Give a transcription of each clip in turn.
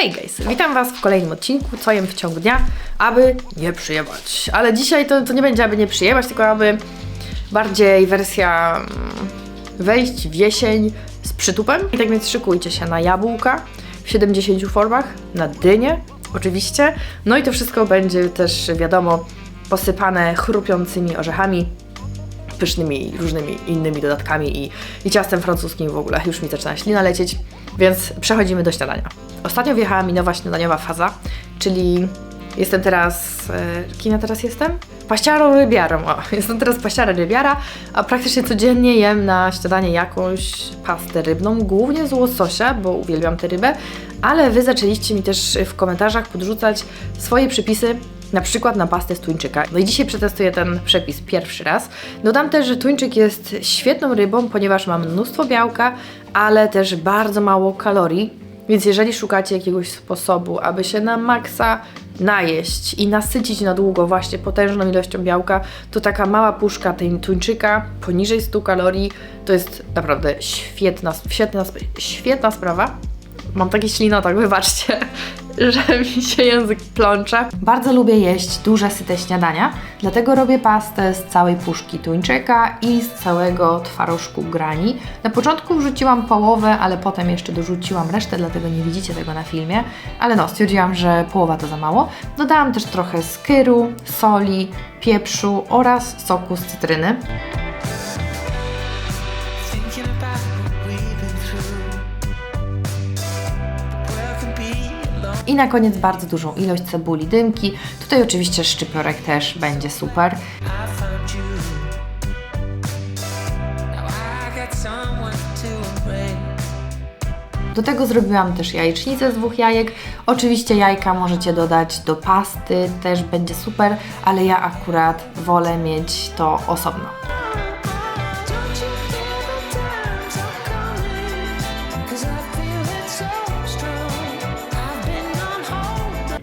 Hej guys, witam Was w kolejnym odcinku, co jem w ciągu dnia, aby nie przyjebać. Ale dzisiaj to, to nie będzie aby nie przyjebać, tylko aby bardziej wersja mm, wejść w jesień z przytupem. I tak więc szykujcie się na jabłka w 70 formach, na dynię oczywiście. No i to wszystko będzie też wiadomo posypane chrupiącymi orzechami, pysznymi różnymi innymi dodatkami i, i ciastem francuskim w ogóle. Już mi zaczyna ślina lecieć, więc przechodzimy do śniadania. Ostatnio wjechała mi nowa śniadaniowa faza, czyli jestem teraz... E, kim ja teraz jestem? Paściarą rybiarą. O, jestem teraz paściara rybiara, a praktycznie codziennie jem na śniadanie jakąś pastę rybną, głównie z łososia, bo uwielbiam tę rybę, ale Wy zaczęliście mi też w komentarzach podrzucać swoje przepisy na przykład na pastę z tuńczyka. No i dzisiaj przetestuję ten przepis pierwszy raz. Dodam też, że tuńczyk jest świetną rybą, ponieważ ma mnóstwo białka, ale też bardzo mało kalorii. Więc jeżeli szukacie jakiegoś sposobu, aby się na maksa najeść i nasycić na długo właśnie potężną ilością białka, to taka mała puszka tej tuńczyka poniżej 100 kalorii to jest naprawdę świetna, świetna, świetna sprawa. Mam taki ślinotak, wybaczcie, że mi się język plącze. Bardzo lubię jeść duże, syte śniadania, dlatego robię pastę z całej puszki tuńczyka i z całego twarożku grani. Na początku wrzuciłam połowę, ale potem jeszcze dorzuciłam resztę, dlatego nie widzicie tego na filmie. Ale no, stwierdziłam, że połowa to za mało. Dodałam też trochę skyru, soli, pieprzu oraz soku z cytryny. I na koniec bardzo dużą ilość cebuli dymki. Tutaj oczywiście szczypiorek też będzie super. Do tego zrobiłam też jajecznicę z dwóch jajek. Oczywiście jajka możecie dodać do pasty, też będzie super, ale ja akurat wolę mieć to osobno.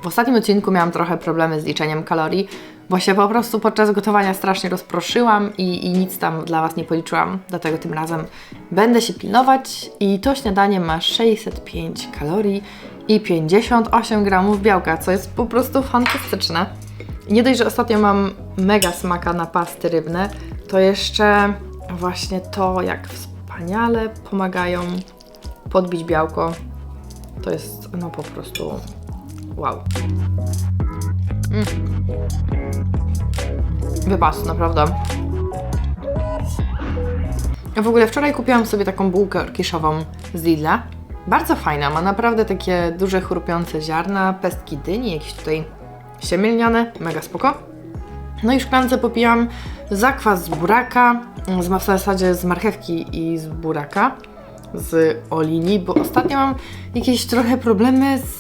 W ostatnim odcinku miałam trochę problemy z liczeniem kalorii, bo się po prostu podczas gotowania strasznie rozproszyłam i, i nic tam dla Was nie policzyłam. Dlatego tym razem będę się pilnować i to śniadanie ma 605 kalorii i 58 gramów białka, co jest po prostu fantastyczne. Nie dość, że ostatnio mam mega smaka na pasty rybne, to jeszcze właśnie to, jak wspaniale pomagają podbić białko, to jest no po prostu wow. Wypas, naprawdę. W ogóle wczoraj kupiłam sobie taką bułkę orkiszową z Lidla. Bardzo fajna, ma naprawdę takie duże, chrupiące ziarna, pestki dyni, jakieś tutaj siemielnione, mega spoko. No i w szklance popijam zakwas z buraka, w zasadzie z marchewki i z buraka, z olini, bo ostatnio mam jakieś trochę problemy z,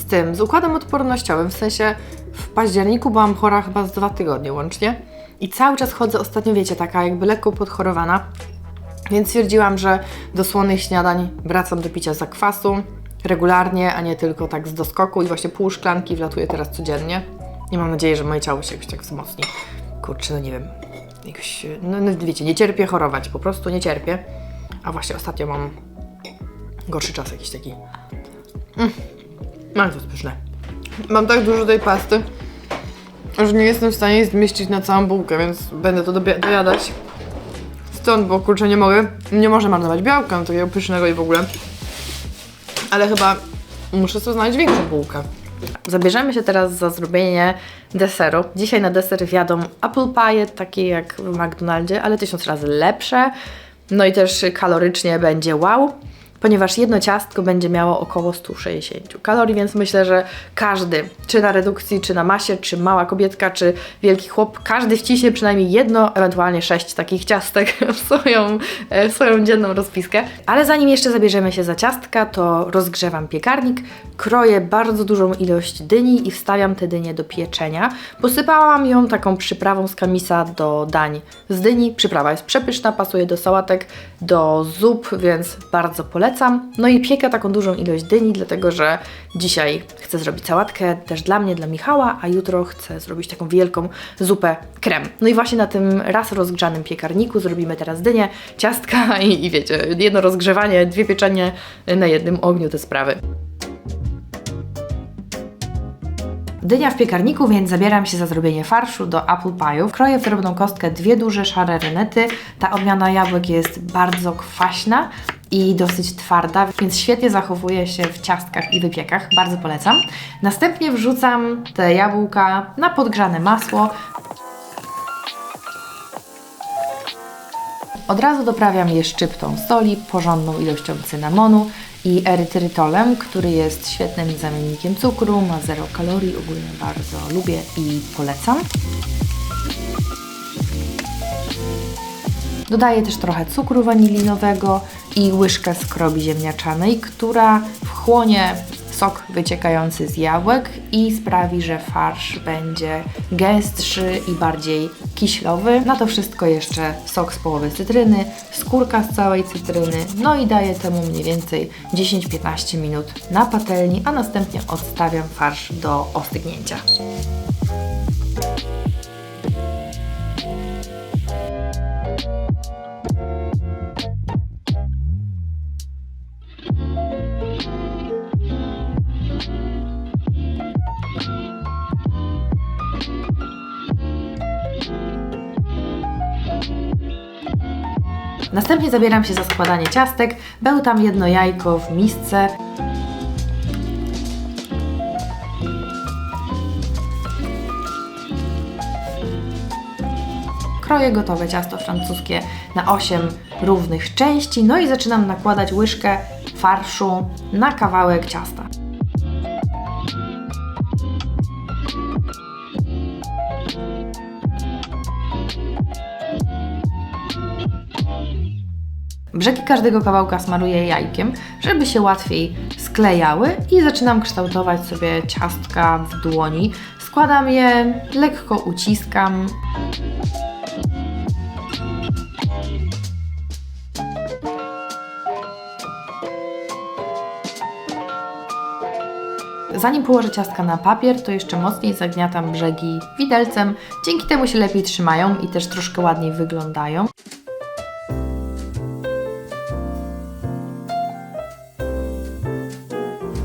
z tym, z układem odpornościowym, w sensie w październiku byłam chora chyba z dwa tygodnie łącznie i cały czas chodzę ostatnio, wiecie, taka jakby lekko podchorowana, więc stwierdziłam, że do słonych śniadań wracam do picia zakwasu regularnie, a nie tylko tak z doskoku i właśnie pół szklanki wlatuje teraz codziennie. I mam nadzieję, że moje ciało się jakoś tak wzmocni. Kurczę, no nie wiem, jakoś, no, no wiecie, nie cierpię chorować, po prostu nie cierpię. A właśnie ostatnio mam gorszy czas jakiś taki. Mm. No jest pyszne. Mam tak dużo tej pasty, że nie jestem w stanie jej zmieścić na całą bułkę, więc będę to dojadać. Stąd, bo kurczę nie mogę, nie można marnować białka takiego pysznego i w ogóle. Ale chyba muszę sobie znaleźć większą bułkę. Zabierzemy się teraz za zrobienie deseru. Dzisiaj na deser wjadą apple pie, takie jak w McDonaldzie, ale tysiąc razy lepsze. No i też kalorycznie będzie wow, ponieważ jedno ciastko będzie miało około 160 kalorii, więc myślę, że każdy, czy na redukcji, czy na masie, czy mała kobietka, czy wielki chłop, każdy wciśnie przynajmniej jedno, ewentualnie sześć takich ciastek w swoją, e, w swoją dzienną rozpiskę. Ale zanim jeszcze zabierzemy się za ciastka, to rozgrzewam piekarnik, kroję bardzo dużą ilość dyni i wstawiam te dynie do pieczenia. Posypałam ją taką przyprawą z kamisa do dań z dyni. Przyprawa jest przepyszna, pasuje do sałatek, do zup, więc bardzo polecam. No i piekę taką dużą ilość dyni, dlatego że dzisiaj chcę zrobić sałatkę też dla mnie, dla Michała, a jutro chcę zrobić taką wielką zupę krem. No i właśnie na tym raz rozgrzanym piekarniku zrobimy teraz dynię, ciastka i, i wiecie, jedno rozgrzewanie, dwie pieczenie na jednym ogniu te sprawy. Dynia w piekarniku, więc zabieram się za zrobienie farszu do apple pie'ów. Kroję w drobną kostkę dwie duże szare renety. Ta odmiana jabłek jest bardzo kwaśna i dosyć twarda, więc świetnie zachowuje się w ciastkach i wypiekach. Bardzo polecam. Następnie wrzucam te jabłka na podgrzane masło. Od razu doprawiam je szczyptą soli, porządną ilością cynamonu i erytrytolem, który jest świetnym zamiennikiem cukru, ma zero kalorii, ogólnie bardzo lubię i polecam. Dodaję też trochę cukru wanilinowego i łyżkę skrobi ziemniaczanej, która wchłonie sok wyciekający z jabłek i sprawi, że farsz będzie gęstszy i bardziej kiślowy. Na to wszystko jeszcze sok z połowy cytryny, skórka z całej cytryny, no i daję temu mniej więcej 10-15 minut na patelni, a następnie odstawiam farsz do ostygnięcia. Następnie zabieram się za składanie ciastek. Bełtam jedno jajko w misce. Kroję gotowe ciasto francuskie na 8 równych części, no i zaczynam nakładać łyżkę farszu na kawałek ciasta. Brzegi każdego kawałka smaruję jajkiem, żeby się łatwiej sklejały i zaczynam kształtować sobie ciastka w dłoni. Składam je, lekko uciskam. Zanim położę ciastka na papier, to jeszcze mocniej zagniatam brzegi widelcem. Dzięki temu się lepiej trzymają i też troszkę ładniej wyglądają.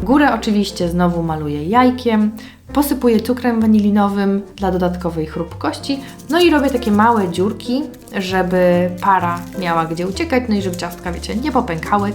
Górę oczywiście znowu maluję jajkiem, posypuję cukrem wanilinowym dla dodatkowej chrupkości, no i robię takie małe dziurki, żeby para miała gdzie uciekać, no i żeby ciastka, wiecie, nie popękały.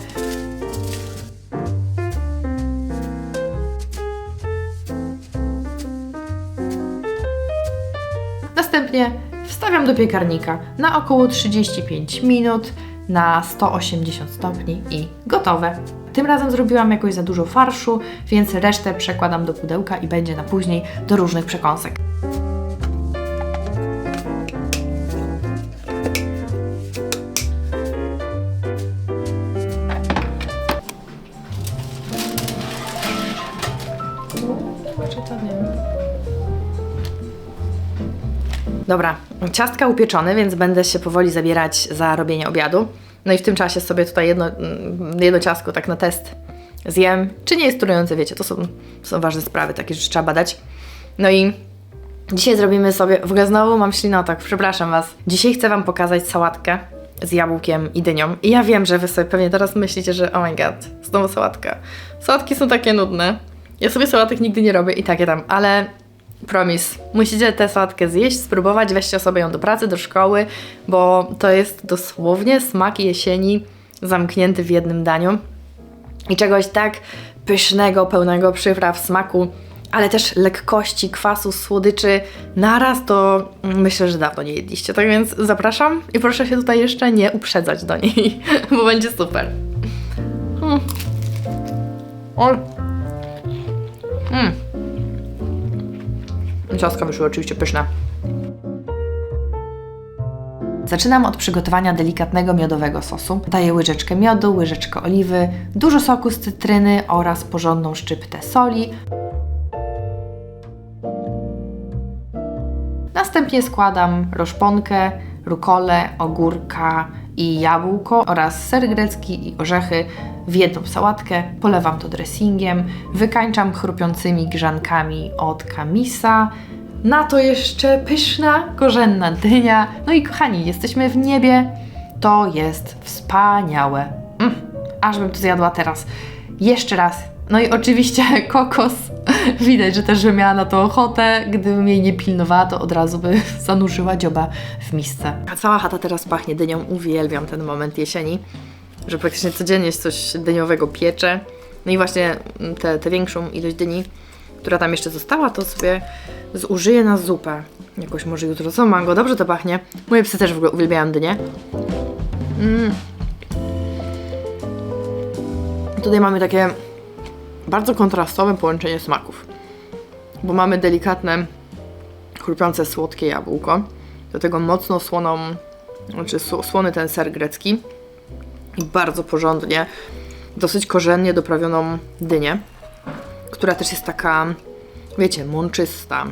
Następnie wstawiam do piekarnika na około 35 minut na 180 stopni i gotowe. Tym razem zrobiłam jakoś za dużo farszu, więc resztę przekładam do pudełka i będzie na później do różnych przekąsek. Dobra, ciastka upieczone, więc będę się powoli zabierać za robienie obiadu. No i w tym czasie sobie tutaj jedno, mm, jedno tak na test zjem. Czy nie jest trujące, wiecie, to są, są ważne sprawy, takie rzeczy trzeba badać. No i dzisiaj zrobimy sobie, w ogóle znowu mam ślinotak, przepraszam Was. Dzisiaj chcę Wam pokazać sałatkę z jabłkiem i dynią. I ja wiem, że Wy sobie pewnie teraz myślicie, że oh my god, znowu sałatka. Sałatki są takie nudne. Ja sobie sałatek nigdy nie robię i takie tam, ale Promis. Musicie tę sałatkę zjeść, spróbować, weźcie sobie ją do pracy, do szkoły, bo to jest dosłownie smak jesieni zamknięty w jednym daniu. I czegoś tak pysznego, pełnego przypraw, smaku, ale też lekkości, kwasu, słodyczy naraz, to myślę, że dawno nie jedliście. Tak więc zapraszam i proszę się tutaj jeszcze nie uprzedzać do niej, bo będzie super. Mm. Mm. Ciastka wyszły oczywiście pyszne. Zaczynam od przygotowania delikatnego miodowego sosu. Daję łyżeczkę miodu, łyżeczkę oliwy, dużo soku z cytryny oraz porządną szczyptę soli. Następnie składam roszponkę, rukolę, ogórka i jabłko oraz ser grecki i orzechy w jedną sałatkę. Polewam to dressingiem, wykańczam chrupiącymi grzankami od kamisa. Na to jeszcze pyszna, korzenna dynia. No i kochani, jesteśmy w niebie. To jest wspaniałe. Mm, aż bym to zjadła teraz. Jeszcze raz. No i oczywiście kokos Widać, że też, miała na to ochotę. Gdybym jej nie pilnowała, to od razu by zanurzyła dzioba w misce. A cała chata teraz pachnie dynią. Uwielbiam ten moment jesieni, że praktycznie codziennie się coś dyniowego piecze. No i właśnie tę większą ilość dyni, która tam jeszcze została, to sobie zużyję na zupę. Jakoś może jutro co mango. Dobrze to pachnie. Moje psy też w ogóle uwielbiają dynię. Mm. Tutaj mamy takie bardzo kontrastowe połączenie smaków. Bo mamy delikatne, chrupiące, słodkie jabłko. Do tego mocno słoną, znaczy sł- słony ten ser grecki. I bardzo porządnie, dosyć korzennie doprawioną dynię, która też jest taka, wiecie, mączysta,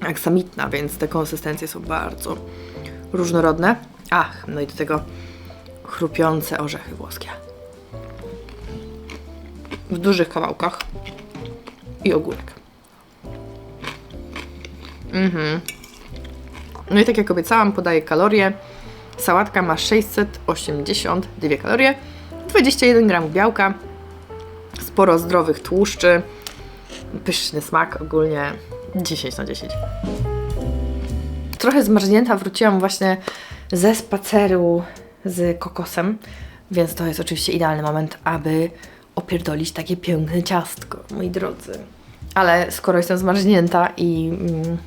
aksamitna, więc te konsystencje są bardzo różnorodne. Ach, no i do tego chrupiące orzechy włoskie w dużych kawałkach i ogórek. Mhm. No i tak jak obiecałam, podaję kalorie. Sałatka ma 682 kalorie, 21 gramów białka, sporo zdrowych tłuszczy, pyszny smak, ogólnie 10 na 10. Trochę zmarznięta wróciłam właśnie ze spaceru z kokosem, więc to jest oczywiście idealny moment, aby opierdolić takie piękne ciastko, moi drodzy. Ale skoro jestem zmarznięta i mm,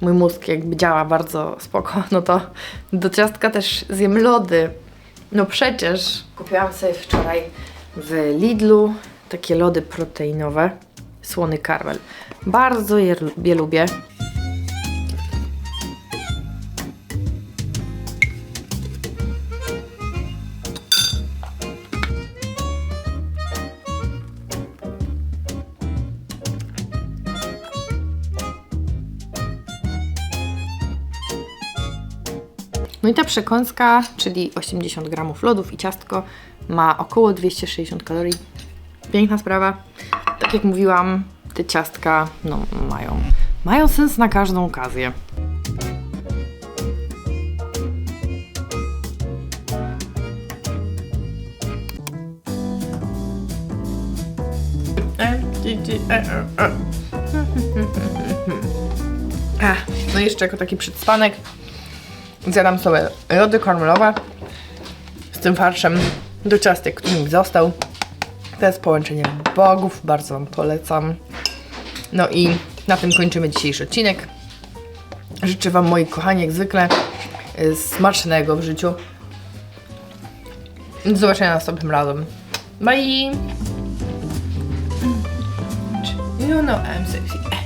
mój mózg jakby działa bardzo spoko, no to do ciastka też zjem lody. No przecież kupiłam sobie wczoraj w Lidlu takie lody proteinowe, słony karmel. Bardzo je, je lubię. No i ta przekąska, czyli 80 gramów lodów i ciastko, ma około 260 kalorii. Piękna sprawa. Tak jak mówiłam, te ciastka no, mają, mają sens na każdą okazję. Ach, no i jeszcze jako taki przedspanek Zjadam sobie lody karmelowe z tym farszem do ciastek, który mi został. To jest połączenie bogów, bardzo Wam polecam. No i na tym kończymy dzisiejszy odcinek. Życzę Wam, moi kochani, jak zwykle y, smacznego w życiu. Do zobaczenia następnym razem. Bye! You know I'm sexy.